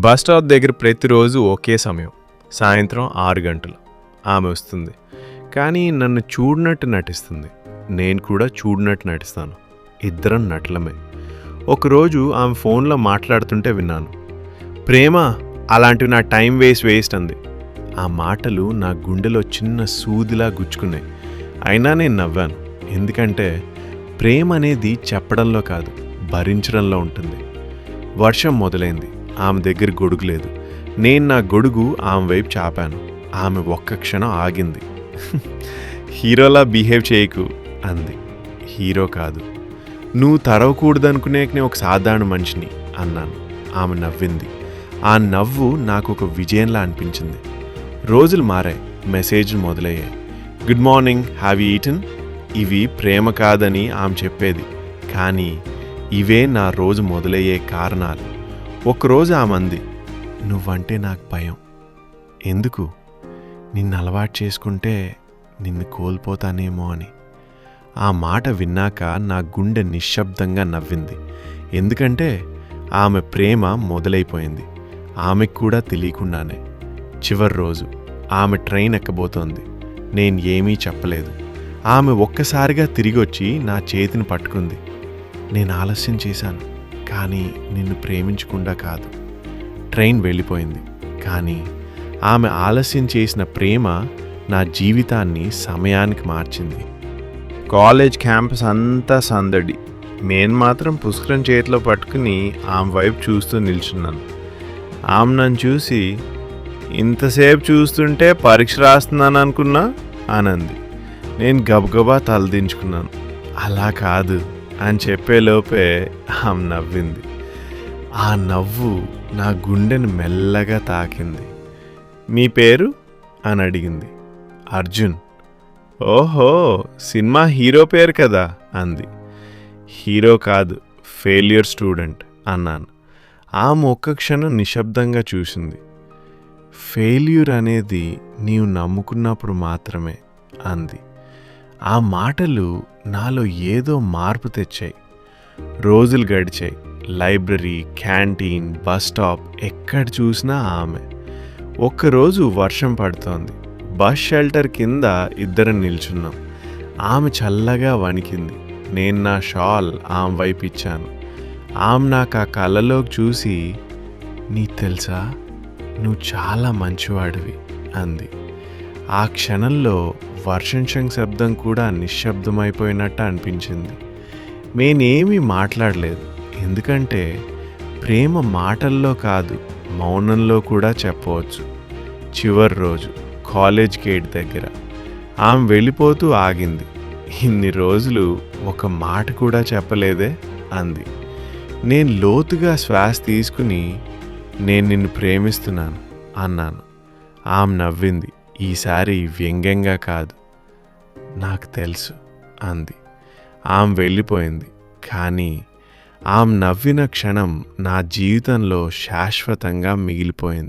Bus stop దగ్గర ప్రతిరోజు ఒకే సమయం సాయంత్రం ఆరు గంటలు. ఆమె వస్తుంది. కానీ నన్ను చూడనట్టు నటిస్తుంది. నేను కూడా చూడనట్టు నటిస్తాను. ఇద్దరం నటలమే. ఒకరోజు ఆమె ఫోన్లో మాట్లాడుతుంటే విన్నాను. ప్రేమ అలాంటివి నా టైం వేస్ట్ వేస్ట్ అంది. ఆ మాటలు నా గుండెలో చిన్న సూదిలా గుచ్చుకున్నాయి. అయినా నేను నవ్వాను. ఎందుకంటే ప్రేమ అనేది చెప్పడంలో కాదు భరించడంలో ఉంటుంది. వర్షం మొదలైంది. ఆమె దగ్గర గొడుగు లేదు. నేను నా గొడుగు ఆమె వైపు చాపాను. ఆమె ఒక్క క్షణం ఆగింది. హీరోలా బిహేవ్ చేయకు అంది. హీరో కాదు. నువ్వు తరవకూడదనుకునే నేను ఒక సాధారణ మనిషిని అన్నాను. ఆమె నవ్వింది. ఆ నవ్వు నాకు ఒక విజయంలా అనిపించింది. రోజులు మారాయి మెసేజ్లు మొదలయ్యాయి. Good morning have eaten? ఇవి ప్రేమ కాదని ఆమె చెప్పేది. కానీ ఇవే నా రోజు మొదలయ్యే కారణాలు. ఒకరోజు ఆమంది నువ్వంటే నాకు భయం. ఎందుకు? నిన్ను అలవాటు చేసుకుంటే నిన్ను కోల్పోతానేమో అని. ఆ మాట విన్నాక నా గుండె నిశ్శబ్దంగా నవ్వింది. ఎందుకంటే ఆమె ప్రేమ మొదలైపోయింది. ఆమెకు కూడా తెలియకుండానే. చివరి రోజు ఆమె ట్రైన్ ఎక్కబోతోంది. నేను ఏమీ చెప్పలేదు. ఆమె ఒక్కసారిగా తిరిగొచ్చి నా చేతిని పట్టుకుంది. నేను ఆలస్యం చేశాను. కానీ నిన్ను ప్రేమించకుండా కాదు. ట్రైన్ వెళ్ళిపోయింది. కానీ ఆమె ఆలస్యం చేసిన ప్రేమ నా జీవితాన్ని సమయానికి మార్చింది. కాలేజ్ క్యాంపస్ అంతా సందడి. నేను మాత్రం పుష్కరం చేతిలో పట్టుకుని ఆమె వైపు చూస్తూ నిల్చున్నాను. ఆమె నన్ను చూసి ఇంతసేపు చూస్తుంటే పరీక్ష రాస్తున్నాను అనుకున్నా? అనంది నేను గబగబా తలదించుకున్నాను. అలా కాదు. అని చెప్పేలోపే ఆమె నవ్వింది. ఆ నవ్వు నా గుండెను మెల్లగా తాకింది. మీ పేరు? అని అడిగింది. అర్జున్. ఓహో సినిమా హీరో పేరు కదా? అంది. హీరో కాదు ఫెయిల్యూర్ స్టూడెంట్ అన్నాను. ఆమె ఒక్క క్షణం నిశ్శబ్దంగా చూసింది. ఫెయిల్యూర్ అనేది నీవు నమ్ముకున్నప్పుడు మాత్రమే అంది. ఆ మాటలు నాలో ఏదో మార్పు తెచ్చాయి. రోజులు గడిచాయి. లైబ్రరీ క్యాంటీన్ బస్ స్టాప్ ఎక్కడ చూసినా ఆమె. ఒక్కరోజు వర్షం పడుతోంది. బస్ షెల్టర్ కింద ఇద్దరం నిల్చున్నాం. ఆమె చల్లగా వణికింది. నేను నా షాల్ ఆమె వైపు ఇచ్చాను. ఆమె నాకు ఆ కళ్ళలోకి చూసి నీ తెలుసా? నువ్వు చాలా మంచివాడివి అంది. ఆ క్షణంలో వర్షం శబ్దం కూడా నిశ్శబ్దమైపోయినట్టు అనిపించింది. నేనేమీ మాట్లాడలేదు. ఎందుకంటే ప్రేమ మాటల్లో కాదు మౌనంలో కూడా చెప్పవచ్చు. చివరి రోజు కాలేజ్ గేట్ దగ్గర ఆమె వెళ్ళిపోతూ ఆగింది. ఇన్ని రోజులు ఒక మాట కూడా చెప్పలేదే అంది. నేను లోతుగా శ్వాస తీసుకుని నేను నిన్ను ప్రేమిస్తున్నాను అన్నాను. ఆమె నవ్వింది. ఈసారి వ్యంగ్యంగా కాదు. నాకు తెలుసు అంది. ఆమె వెళ్ళిపోయింది. కానీ ఆమె నవ్విన క్షణం నా జీవితంలో శాశ్వతంగా మిగిలిపోయింది.